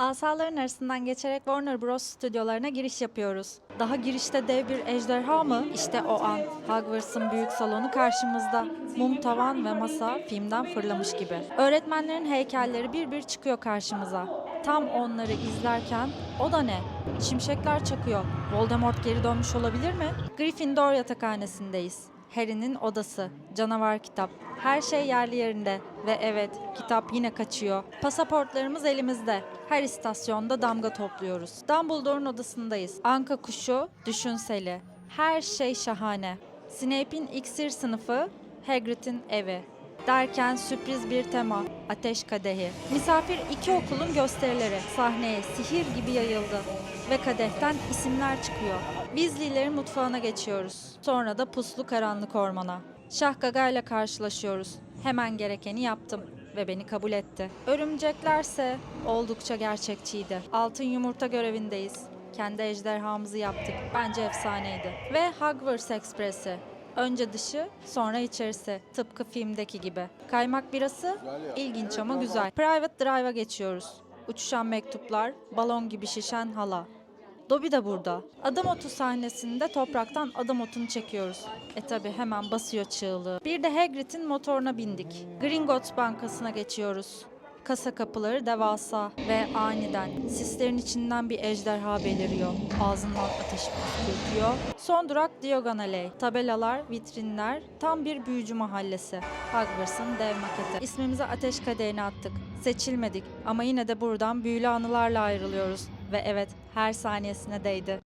Asaların arasından geçerek Warner Bros. stüdyolarına giriş yapıyoruz. Daha girişte dev bir ejderha mı? İşte o an. Hogwarts'ın büyük salonu karşımızda. Mum tavan ve masa filmden fırlamış gibi. Öğretmenlerin heykelleri bir bir çıkıyor karşımıza. Tam onları izlerken o da ne? Şimşekler çakıyor. Voldemort geri dönmüş olabilir mi? Gryffindor yatakhanesindeyiz. Harry'nin odası, canavar kitap. Her şey yerli yerinde ve evet kitap yine kaçıyor. Pasaportlarımız elimizde. Her istasyonda damga topluyoruz. Dumbledore'un odasındayız. Anka kuşu, düşünseli. Her şey şahane. Snape'in iksir sınıfı, Hagrid'in evi. Derken sürpriz bir tema, ateş kadehi. Misafir iki okulun gösterileri sahneye sihir gibi yayıldı ve kadehten isimler çıkıyor. Weasley'lerin mutfağına geçiyoruz. Sonra da puslu karanlık ormana. Şah Gaga ile karşılaşıyoruz. Hemen gerekeni yaptım ve beni kabul etti. Örümceklerse oldukça gerçekçiydi. Altın yumurta görevindeyiz. Kendi ejderhamızı yaptık. Bence efsaneydi. Ve Hogwarts Express'i. Önce dışı, sonra içerisi. Tıpkı filmdeki gibi. Kaymak birası ilginç ama güzel. Private Drive'a geçiyoruz. Uçuşan mektuplar, balon gibi şişen hala. Dobby de burada. Adam otu sahnesinde topraktan adam otunu çekiyoruz. E tabi hemen basıyor çığlığı. Bir de Hagrid'in motoruna bindik. Gringotts Bankası'na geçiyoruz. Kasa kapıları devasa ve aniden sislerin içinden bir ejderha beliriyor. Ağzından ateş püskürtüyor. Son durak Diagon Alley. Tabelalar, vitrinler, tam bir büyücü mahallesi. Hogwarts'ın dev maketi. İsmimizi ateş kadeğine attık. Seçilmedik ama yine de buradan büyülü anılarla ayrılıyoruz. Ve evet her saniyesine değdi.